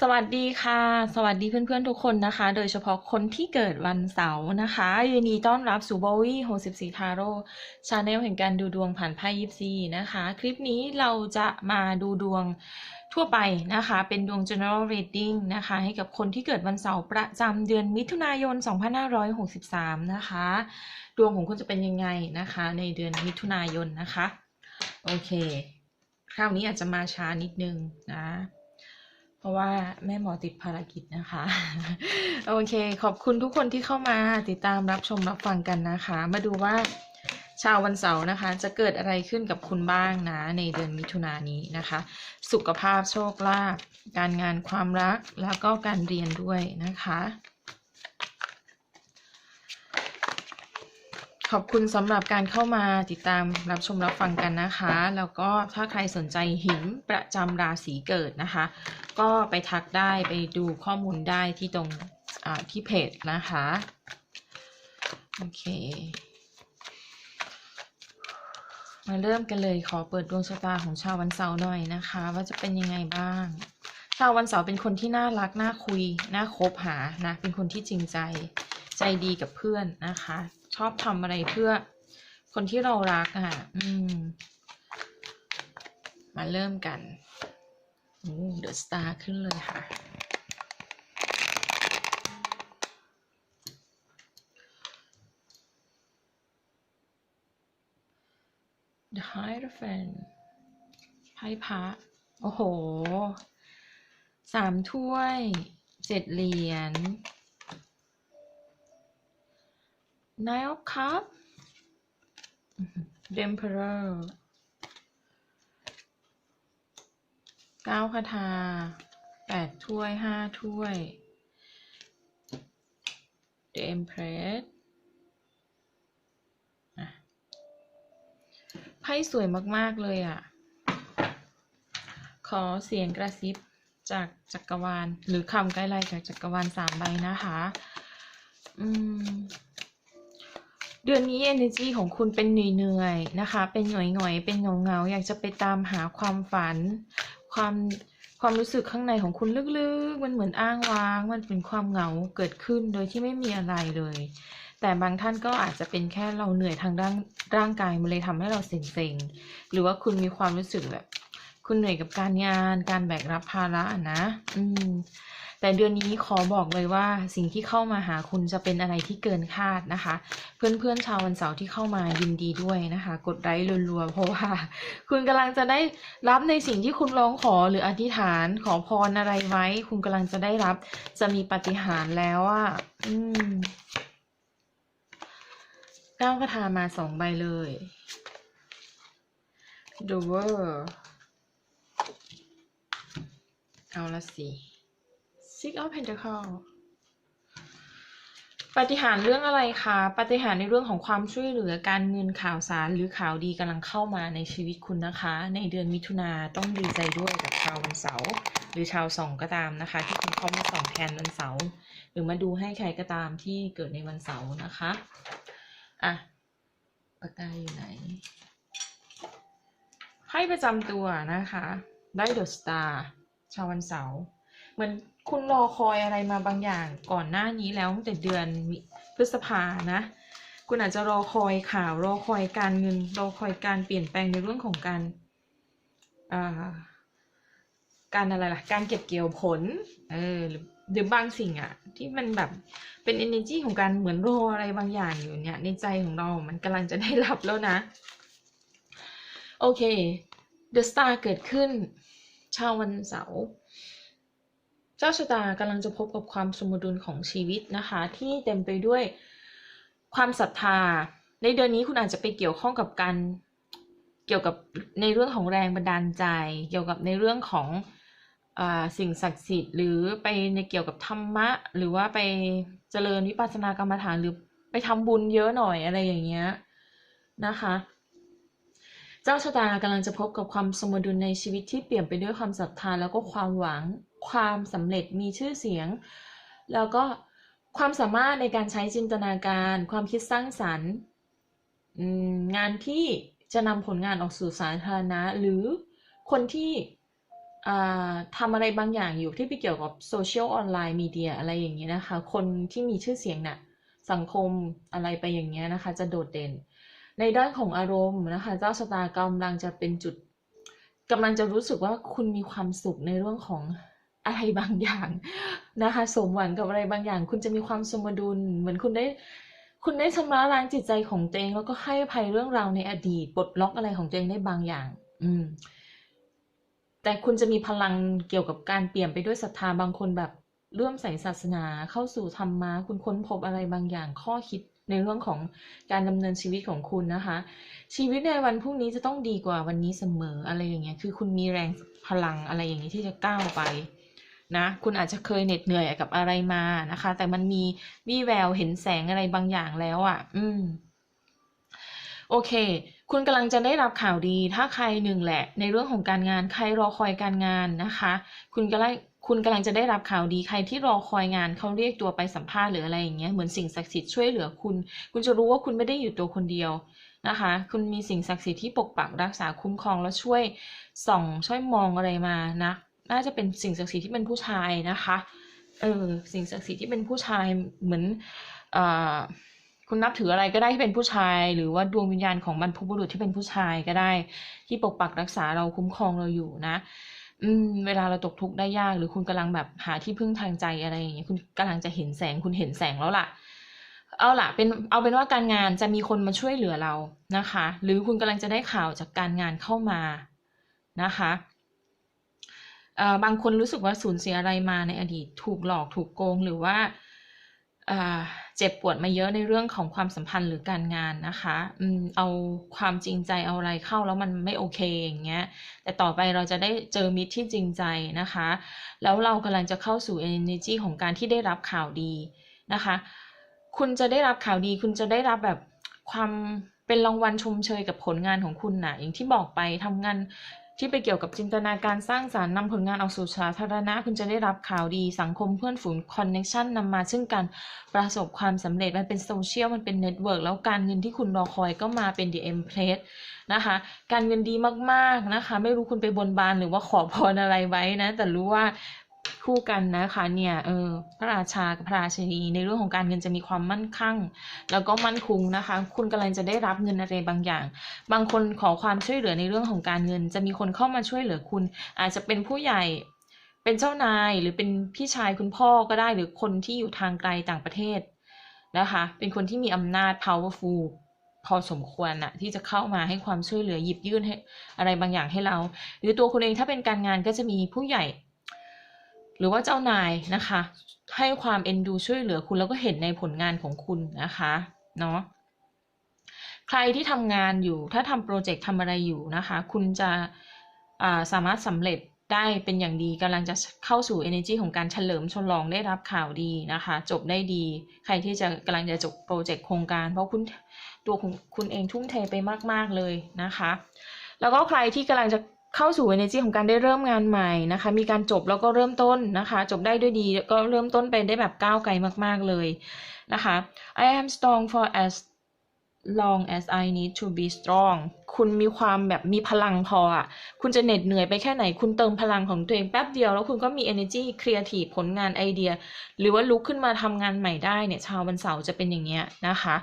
สวัสดีค่ะ สวัสดีเพื่อนๆทุกคนนะคะ โดยเฉพาะคนที่เกิดวันเสาร์นะคะยินดีต้อนรับสู่โบวี่โฮสิบสี่ทาโร่ชาแนลแห่งการดูดวงผ่านไพ่ยิปซีนะคะ คลิปนี้เราจะมาดูดวงทั่วไปนะคะ เป็นดวง general reading นะคะ ให้กับคนที่เกิดวันเสาร์ประจำเดือนมิถุนายน 2563 นะคะ ดวงของคุณจะเป็นยังไงนะคะ ในเดือนมิถุนายนนะคะ โอเค คราวนี้อาจจะมาช้านิดนึงนะ ราะว่าแม่หมอติดภารกิจนะคะ โอเค ขอบคุณทุกคนที่เข้ามาติดตามรับชมรับฟังกันนะคะ มาดูว่าชาววันเสาร์นะคะ จะเกิดอะไรขึ้นกับคุณบ้างนะ ในเดือนมิถุนายนนี้นะคะ สุขภาพโชคลาภการงานความรักแล้วก็การเรียนด้วยนะคะ ขอบคุณสำหรับการเข้ามาติดตามรับชมรับฟังกันนะคะ แล้วก็ถ้าใครสนใจหินประจำราศีเกิดนะคะ ก็ไปทักได้ไปดูข้อมูลได้ที่ตรงที่เพจนะคะ โอเค มาเริ่มกันเลยขอเปิดดวงชะตาของชาววันเสาร์หน่อยนะคะ ว่าจะเป็นยังไงบ้าง ชาววันเสาร์เป็นคนที่น่ารัก น่าคุย น่าคบหานะ เป็นคนที่จริงใจใจดีกับเพื่อนนะคะ ชอบทำอะไรเพื่อคนที่เรารักอะ อืม มาเริ่มกันเดอะสตาร์ขึ้นเลยค่ะ The Hierophant ไพ่พระโอ้โห สามถ้วย เจ็ดเหรียญ Nine of Cups The Emperor เก้าคาถาแปดถ้วยห้าถ้วย The Empress ไพ่สวยมาก ๆ เลยอะ ขอเสียงกระซิบจากจักรวาล หรือคำใกล้ๆจากจักรวาลสามใบนะคะ อืม เดือนนี้ energy ของคุณเป็นเหนื่อยๆนะคะ เป็นหน่อยๆเป็นเงาๆอยากจะไปตามหาความฝัน ความความรู้สึกข้างในของคุณลึกๆ มันเหมือนอ้างว้าง มันเป็นความเหงาเกิดขึ้นโดยที่ไม่มีอะไรเลย แต่บางท่านก็อาจจะเป็นแค่เราเหนื่อยทางร่างร่างกายมันเลยทำให้เราเซ็งๆหรือว่าคุณมีความรู้สึกแบบ คุณเหนื่อยกับการงาน การแบกรับภาระนะ อืม แต่เดือนนี้ขอบอกเลยว่าสิ่งที่เข้ามาหาคุณจะเป็นอะไรที่เกินคาดนะคะ เพื่อนๆชาววันเสาร์ที่เข้ามายินดีด้วยนะคะ กดไลค์รัวๆเพราะว่า คุณกำลังจะได้รับในสิ่งที่คุณร้องขอหรืออธิษฐานขอพรอะไรไว้ คุณกำลังจะได้รับ จะมีปาฏิหาริย์แล้วอะอืมก้าคาถามาสองใบเลย The World เอาละสิ Six of Pentacles ปฏิหารเรื่องอะไรคะปฏิหารในเรื่องของความช่วยเหลือการเงินข่าวสารหรือข่าวดีกำลังเข้ามาในชีวิตคุณนะคะ ในเดือนมิถุนาต้องดีใจด้วยกับชาววันเสาร์หรือชาวส่องก็ตามนะคะ ที่คุณเข้ามาส่องแทนวันเสาร์หรือมาดูให้ใครก็ตามที่เกิดในวันเสาร์นะคะอะปากกาอยู่ไหนไพ่ประจำตัวนะคะได้เดอะสตาร์ชาววันเสาร์เหมือน คุณรอคอยอะไรมาบางอย่างก่อนหน้านี้แล้วตั้งแต่เดือนมิพฤษภานะ คุณอาจจะรอคอยข่าว รอคอยการเงิน รอคอยการเปลี่ยนแปลงในเรื่องของการอ่าการอะไรล่ะ การเก็บเกี่ยวผล เออหรือบางสิ่งอะที่มันแบบเป็น energy ของการเหมือนรออะไรบางอย่างอยู่เนี่ย ในใจของเรา มันกำลังจะได้รับแล้วนะ โอเค The Star เกิดขึ้นชาววันเสาร์ เจ้าชะตากำลังจะพบกับความสมดุลของชีวิตนะคะ ที่เต็มไปด้วยความศรัทธา ในเดือนนี้คุณอาจจะไปเกี่ยวข้องกับการเกี่ยวกับในเรื่องของแรงบันดาลใจ เกี่ยวกับในเรื่องของอสิ่งศักดิ์สิทธิ์ หรือไปในเกี่ยวกับธรรมะ หรือว่าไปเจริญวิปัสสนากรรมฐานหรือไปทำบุญเยอะหน่อยอะไรอย่างเงี้ยนะคะ เจ้าชะตากำลังจะพบกับความสมดุลในชีวิตที่เปลี่ยนไปด้วยความศรัทธาแล้วก็ความหวัง ความสำเร็จมีชื่อเสียง แล้วก็ความสามารถในการใช้จินตนาการ ความคิดสร้างสรรค์งานที่จะนำผลงานออกสู่สาธารณะ หรือคนที่ทำอะไรบางอย่างอยู่ที่ไปเกี่ยวกับโซเชียลออนไลน์มีเดียอะไรอย่างเงี้นะคะ คนที่มีชื่อเสียงน่ะสังคมอะไรไปอย่างเงี้ยนะคะ จะโดดเด่น ในด้านของอารมณ์นะคะ เจ้าชะตากำลังจะเป็นจุดกำลังจะรู้สึกว่าคุณมีความสุขในเรื่องของอะไรบางอย่างนะคะ สมหวังกับอะไรบางอย่าง คุณจะมีความสมดุล เหมือนคุณได้ คุณได้ชำระล้างจิตใจของตัวเอง แล้วก็ให้อภัยเรื่องราวในอดีตปลดล็อกอะไรของตัวเองได้บางอย่าง อืม แต่คุณจะมีพลังเกี่ยวกับการเปลี่ยนไปด้วยศรัทธาบางคนแบบเลื่มใสศาสนาเข้าสู่ธรรมะคุณค้นพบอะไรบางอย่างข้อคิด ในเรื่องของการดำเนินชีวิตของคุณนะคะ ชีวิตในวันพรุ่งนี้จะต้องดีกว่าวันนี้เสมออะไรอย่างเงี้ยคือคุณมีแรงพลังอะไรอย่างนี้ที่จะก้าวไปนะคุณอาจจะเคยเหน็ดเหนื่อยกับอะไรมานะคะ แต่มันมีวี่แววเห็นแสงอะไรบางอย่างแล้วอะ่ะ อืมโอเค คุณกำลังจะได้รับข่าวดี ถ้าใครหนึ่งแหละ ในเรื่องของการงาน ใครรอคอยการงานนะคะ คุณกำลัง คุณกำลังจะได้รับข่าวดีใครที่รอคอยงานเขาเรียกตัวไปสัมภาษณ์หรืออะไรอย่างเงี้ยเหมือนสิ่งศักดิ์สิทธิ์ช่วยเหลือคุณ คุณจะรู้ว่าคุณไม่ได้อยู่ตัวคนเดียวนะคะ คุณมีสิ่งศักดิ์สิทธิ์ที่ปกปักรักษาคุ้มครองและช่วยส่องช่วยมองอะไรมานะน่าจะเป็นสิ่งศักดิ์สิทธิ์ที่เป็นผู้ชายนะคะเออสิ่งศักดิ์สิทธิ์ที่เป็นผู้ชายเหมือนอ่าคุณนับถืออะไรก็ได้ที่เป็นผู้ชาย หรือว่าดวงวิญญาณของบรรพบุรุษที่เป็นผู้ชายก็ได้ ที่ปกปักรักษาเราคุ้มครองเราอยู่นะ อืม เวลาเราตกทุกข์ได้ยาก หรือคุณกำลังแบบหาที่พึ่งทางใจอะไรอย่างเงี้ยคุณกำลังจะเห็นแสงคุณเห็นแสงแล้วล่ะ เอาล่ะ เป็นเอาเป็นว่าการงานจะมีคนมาช่วยเหลือเรานะคะ หรือคุณกำลังจะได้ข่าวจากการงานเข้ามานะคะบางคนรู้สึกว่าสูญเสียอะไรมาในอดีต ถูกหลอกถูกโกงหรือว่า เจ็บปวดมาเยอะในเรื่องของความสัมพันธ์หรือการงานนะคะอืมเอาความจริงใจเอาอะไรเข้าแล้วมันไม่โอเคอย่างเงี้ย แต่ต่อไปเราจะได้เจอมิตรที่จริงใจนะคะ แล้วเรากำลังจะเข้าสู่ energy ของการที่ได้รับข่าวดีนะคะ คุณจะได้รับข่าวดี คุณจะได้รับแบบความเป็นรางวัลชมเชยกับผลงานของคุณนะอย่างที่บอกไปทำงาน ที่ไปเกี่ยวกับจินตนาการสร้างสารรค์นำผลงานออกสู่สาธารณะ คุณจะได้รับข่าวดีสังคมเพื่อนฝูงคอนเน็ชันนำมาซึ่งการประสบความสำเร็จมันเป็นโซเชียลมันเป็นเน็ตเวิร์กแล้วการเงินที่คุณรอคอยก็มาเป็นดีเอ็มเพลสนะคะ การเงินดีมากๆนะคะ ไม่รู้คุณไปบนบานหรือว่าขอพรอะไรไว้นะ แต่รู้ว่า คู่กันนะคะเนี่ยเออพระราชากับพระราชินีในเรื่องของการเงินจะมีความมั่นคงแล้วก็มั่นคงนะคะ คุณกำลังจะได้รับเงินอะไรบางอย่าง บางคนขอความช่วยเหลือในเรื่องของการเงิน จะมีคนเข้ามาช่วยเหลือคุณ อาจจะเป็นผู้ใหญ่เป็นเจ้านายหรือเป็นพี่ชายคุณพ่อก็ได้หรือคนที่อยู่ทางไกลต่างประเทศนะคะ เป็นคนที่มีอำนาจ powerful พอสมควรอะที่จะเข้ามาให้ความช่วยเหลือหยิบยื่นให้อะไรบางอย่างให้เรา หรือตัวคุณเองถ้าเป็นการงานก็จะมีผู้ใหญ่ หรือว่าเจ้านายนะคะ ให้ความเอ็นดูช่วยเหลือคุณแล้วก็เห็นในผลงานของคุณนะคะเนาะใครที่ทำงานอยู่ถ้าทำโปรเจกต์ทำอะไรอยู่นะคะ คุณจะสามารถสำเร็จได้เป็นอย่างดีกำลังจะเข้าสู่ energy ของการเฉลิมฉลองได้รับข่าวดีนะคะ จบได้ดี ใครที่จะกำลังจะจบโปรเจกต์โครงการ เพราะคุณตัวคุณคุณเองทุ่มเทไปมาก ๆ เลยนะคะ แล้วก็ใครที่กำลังจะ เข้าสู่ energy ของการได้เริ่มงานใหม่นะคะ มีการจบแล้วก็เริ่มต้นนะคะ จบได้ด้วยดีก็เริ่มต้นไปได้แบบก้าวไกลมาก ๆ เลยนะคะ I am strong for as long as I need to be strong คุณมีความแบบมีพลังพออะ คุณจะเหน็ดเหนื่อยไปแค่ไหน คุณเติมพลังของตัวเองแป๊บเดียว แล้วคุณก็มี energy creative ผลงานไอเดีย หรือว่าลุกขึ้นมาทำงานใหม่ได้เนี่ย ชาววันเสาร์จะเป็นอย่างเงี้ยนะคะ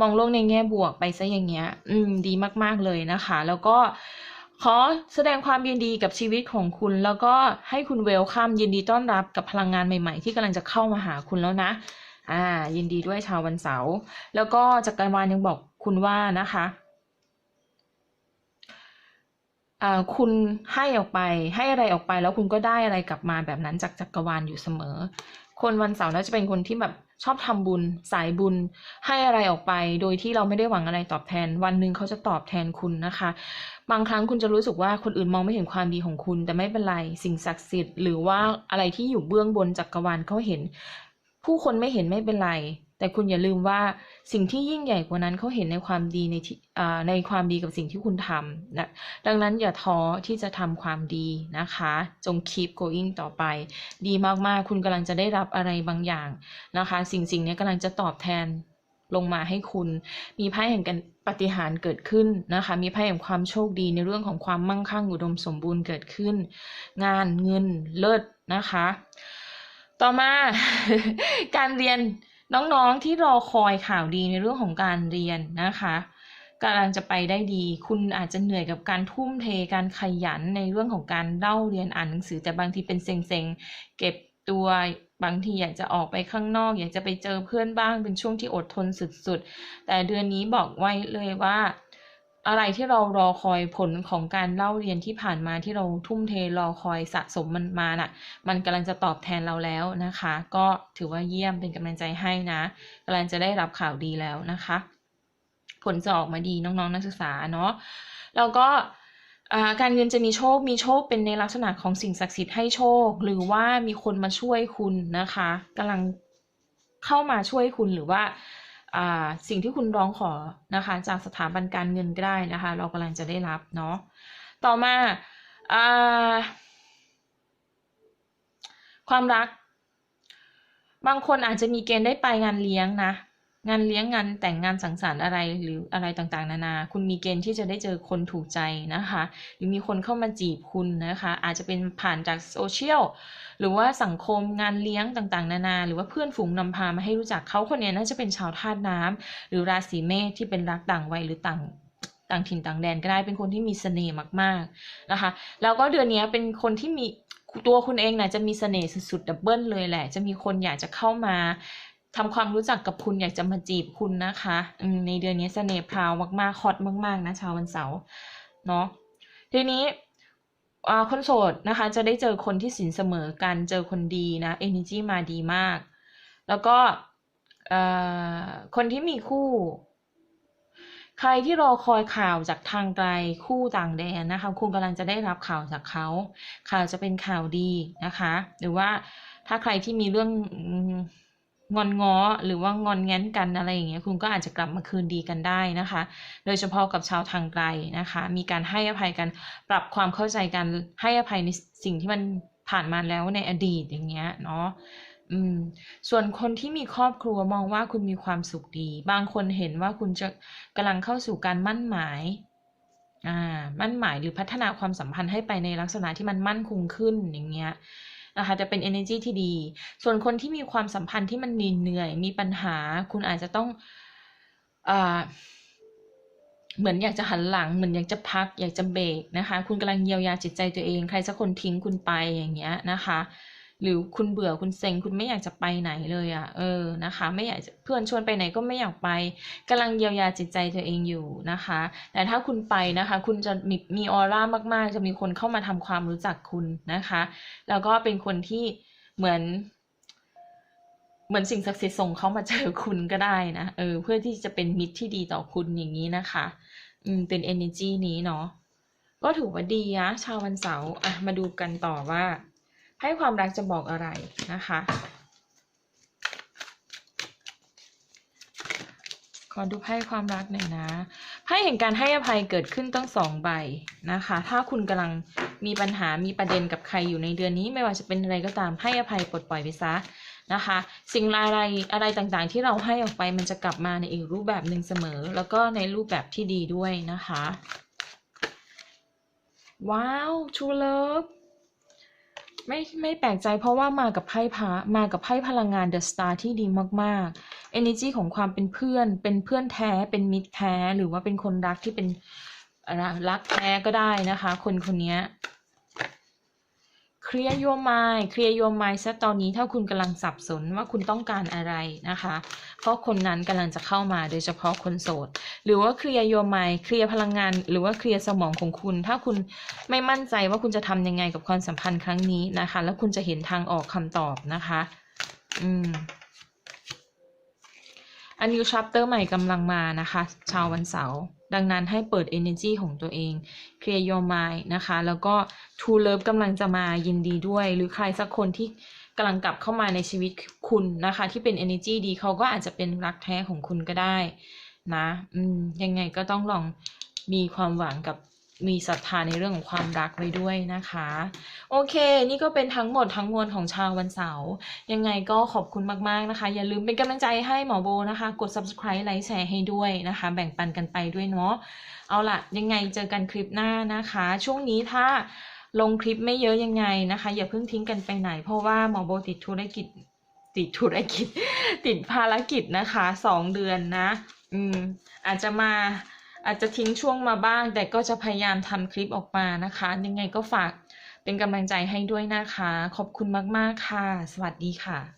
มองโลกในแง่บวกไปซะอย่างเงี้ย อืม ดีมากๆเลยนะคะ แล้วก็ ขอแสดงความยินดีกับชีวิตของคุณ แล้วก็ให้คุณเวลคัมยินดีต้อนรับกับพลังงานใหม่ ๆ ที่กำลังจะเข้ามาหาคุณแล้วนะอ่ายินดีด้วยชาววันเสาร์แล้วก็จักรวาลยังบอกคุณว่านะคะอ่าคุณให้ออกไปให้อะไรออกไปแล้วคุณก็ได้อะไรกลับมาแบบนั้นจากจักรวาลอยู่เสมอ คนวันเสาร์น่าจะเป็นคนที่แบบ ชอบทำบุญ สายบุญ ให้อะไรออกไป โดยที่เราไม่ได้หวังอะไรตอบแทน วันหนึ่งเขาจะตอบแทนคุณนะคะ บางครั้งคุณจะรู้สึกว่าคนอื่นมองไม่เห็นความดีของคุณ แต่ไม่เป็นไร สิ่งศักดิ์สิทธิ์หรือว่าอะไรที่อยู่เบื้องบนจักรวาลเขาเห็น ผู้คนไม่เห็นไม่เป็นไร แต่คุณอย่าลืมว่าสิ่งที่ยิ่งใหญ่กว่านั้นเขาเห็นในความดีในที่ในความดีกับสิ่งที่คุณทำนะดังนั้นอย่าท้อที่จะทำความดีนะคะ จง keep going ต่อไป ดีมากๆ คุณกำลังจะได้รับอะไรบางอย่างนะคะ สิ่งสิ่งนี้กำลังจะตอบแทนลงมาให้คุณ มีไพ่แห่งการปฏิหารเกิดขึ้นนะคะ มีไพ่แห่งความโชคดีในเรื่องของความมั่งคั่งอุดมสมบูรณ์เกิดขึ้น งานเงินเลิศนะคะ ต่อมาการเรียน น้องๆที่รอคอยข่าวดีในเรื่องของการเรียนนะคะกำลังจะไปได้ดี คุณอาจจะเหนื่อยกับการทุ่มเทการขยันในเรื่องของการเล่าเรียนอ่านหนังสือแต่บางทีเป็นเซ็งๆ เก็บตัวบางทีอยากจะออกไปข้างนอก อยากจะไปเจอเพื่อนบ้างเป็นช่วงที่อดทนสุดๆ แต่เดือนนี้บอกไว้เลยว่า อะไรที่เรารอคอยผลของการเล่าเรียนที่ผ่านมาที่เราทุ่มเทรอคอยสะสมมันมาน่ะ มันกำลังจะตอบแทนเราแล้วนะคะ ก็ถือว่าเยี่ยมเป็นกำลังใจให้นะกำลังจะได้รับข่าวดีแล้วนะคะ ผลจะออกมาดีน้องๆนักศึกษาเนาะแล้วก็การเงินจะมีโชค มีโชคเป็นในลักษณะของสิ่งศักดิ์สิทธิ์ให้โชค หรือว่ามีคนมาช่วยคุณนะคะกำลังเข้ามาช่วยคุณหรือว่า สิ่งที่คุณร้องขอนะคะ จากสถาบันการเงินก็ได้นะคะ เรากำลังจะได้รับเนาะต่อมาอาความรัก บางคนอาจจะมีเกณฑ์ได้ไปงานเลี้ยงนะ งานเลี้ยงงานแต่งงานสังสรรค์อะไรหรืออะไรต่างๆ นานา คุณมีเกณฑ์ที่จะได้เจอคนถูกใจนะคะ หรือมีคนเข้ามาจีบคุณนะคะ อาจจะเป็นผ่านจากโซเชียลหรือว่าสังคมงานเลี้ยงต่างๆ นานา หรือว่าเพื่อนฝูงนำพามาให้รู้จักเขาคนนี้น่าจะเป็นชาวธาตุน้ำหรือราศีเมษที่เป็นรักต่างวัยหรือต่างต่างถิ่นต่างแดนก็ได้เป็นคนที่มีเสน่ห์มากๆนะคะ แล้วก็เดือนนี้เป็นคนที่มีตัวคุณเองนะจะมีเสน่ห์สุดๆดับเบิลเลยแหละ จะมีคนอยากจะเข้ามา ทำความรู้จักกับคุณอยากจะมาจีบคุณนะคะในเดือนนี้เสน่ห์พราวมากๆฮอตมาก ๆ นะชาววันเสาร์เนาะทีนี้คนโสดนะคะ จะได้เจอคนที่สินเสมอกันเจอคนดีนะ energy มาดีมาก แล้วก็คนที่มีคู่ ใครที่รอคอยข่าวจากทางไกลคู่ต่างแดนนะคะ คุณกำลังจะได้รับข่าวจากเขา ข่าวจะเป็นข่าวดีนะคะ หรือว่าถ้าใครที่มีเรื่อง งอนง้อหรือว่างอนแง้นกันอะไรอย่างเงี้ยคุณก็อาจจะกลับมาคืนดีกันได้นะคะ โดยเฉพาะกับชาวทางไกลนะคะ มีการให้อภัยกันปรับความเข้าใจกันให้อภัยในสิ่งที่มันผ่านมาแล้วในอดีตอย่างเงี้ยเนาะอืมส่วนคนที่มีครอบครัวมองว่าคุณมีความสุขดี บางคนเห็นว่าคุณจะกำลังเข้าสู่การมั่นหมายอ่ามั่นหมายหรือพัฒนาความสัมพันธ์ให้ไปในลักษณะที่มันมั่นคงขึ้นอย่างเงี้ย นะคะจะเป็น energy ที่ดี ส่วนคนที่มีความสัมพันธ์ที่มันเหนื่อยมีปัญหา คุณอาจจะต้องอ่าเหมือนอยากจะหันหลังเหมือนอยากจะพัก อยากจะเบรกนะคะ คุณกำลังเยียวยาจิตใจตัวเอง ใครสักคนทิ้งคุณไปอย่างเงี้ยนะคะ หรือคุณเบื่อคุณเซ็งคุณไม่อยากจะไปไหนเลยอะ่ะ เออนะคะ ไม่อยากเพื่อนชวนไปไหนก็ไม่อยากไปกำลังเยียวยาจิตใจตัวเองอยู่นะคะ แต่ถ้าคุณไปนะคะ คุณจะมีมีออร่ามากๆ จะมีคนเข้ามาทำความรู้จักคุณนะคะ แล้วก็เป็นคนที่เหมือนเหมือนสิ่งศักดิ์สิทธิ์ส่งเขามาเจอคุณก็ได้นะ เออ เพื่อที่จะเป็นมิตรที่ดีต่อคุณอย่างนี้นะคะ อืม เป็น energy นี้เนาะ ก็ถือว่าดีนะชาววันเสาร์ อะ มาดูกันต่อว่า ให้ความรักจะบอกอะไรนะคะ ขอดูไพ่ความรักหน่อยนะไพ่แห่งการให้อภัยเกิดขึ้นตั้งสองใบนะคะ ถ้าคุณกำลังมีปัญหามีประเด็นกับใครอยู่ในเดือนนี้ ไม่ว่าจะเป็นอะไรก็ตามให้อภัยปลดปล่อยไปซะนะคะ สิ่งอะไรอะไรต่างๆ ที่เราให้ออกไปมันจะกลับมาในอีกรูปแบบหนึ่งเสมอ แล้วก็ในรูปแบบที่ดีด้วยนะคะ ว้าว True Love ไม่ไม่แปลกใจเพราะว่ามากับไพ่พระมากับไพ่พลังงานเดอะสตาร์ที่ดีมากๆ energy ของความเป็นเพื่อน เป็นเพื่อนแท้ เป็นมิตรแท้ หรือว่าเป็นคนรักที่เป็นรักแท้ก็ได้นะคะ คนคนนี้ เคลียร์ your mind เคลียร์ your mind ซะตอนนี้ถ้าคุณกำลังสับสนว่าคุณต้องการอะไรนะคะ เพราะคนนั้นกำลังจะเข้ามาโดยเฉพาะคนโสด หรือว่าเคลียร์ your mind เคลียร์พลังงาน หรือว่าเคลียร์สมองของคุณ ถ้าคุณไม่มั่นใจว่าคุณจะทำยังไงกับความสัมพันธ์ครั้งนี้นะคะ แล้วคุณจะเห็นทางออกคำตอบนะคะ อืมอัน new chapter ใหม่กำลังมานะคะ ชาววันเสาร์ ดังนั้นให้เปิด energy ของตัวเอง clear your mind นะคะ แล้วก็ true love กำลังจะมายินดีด้วย หรือใครสักคนที่กำลังกลับเข้ามาในชีวิตคุณนะคะ ที่เป็น energy ดีเขาก็อาจจะเป็นรักแท้ของคุณก็ได้นะ อืม ยังไงก็ต้องลองมีความหวังกับ มีศรัทธาในเรื่องของความรักไว้ด้วยนะคะ โอเค นี่ก็เป็นทั้งหมดทั้งมวลของชาววันเสาร์ยังไงก็ขอบคุณมากๆนะคะ อย่าลืมเป็นกำลังใจให้หมอโบนะคะ กด subscribe ไลค์แชร์ให้ด้วยนะคะ แบ่งปันกันไปด้วยเนาะเอาล่ะ ยังไงเจอกันคลิปหน้านะคะ ช่วงนี้ถ้าลงคลิปไม่เยอะยังไงนะคะ อย่าเพิ่งทิ้งกันไปไหน เพราะว่าหมอโบติดธุรกิจ ติดธุรกิจ ติดภารกิจนะคะสองเดือนนะ อืมอาจจะมา อาจจะทิ้งช่วงมาบ้าง แต่ก็จะพยายามทำคลิปออกมานะคะ ยังไงก็ฝากเป็นกำลังใจให้ด้วยนะคะ ขอบคุณมาก ๆ ค่ะ สวัสดีค่ะ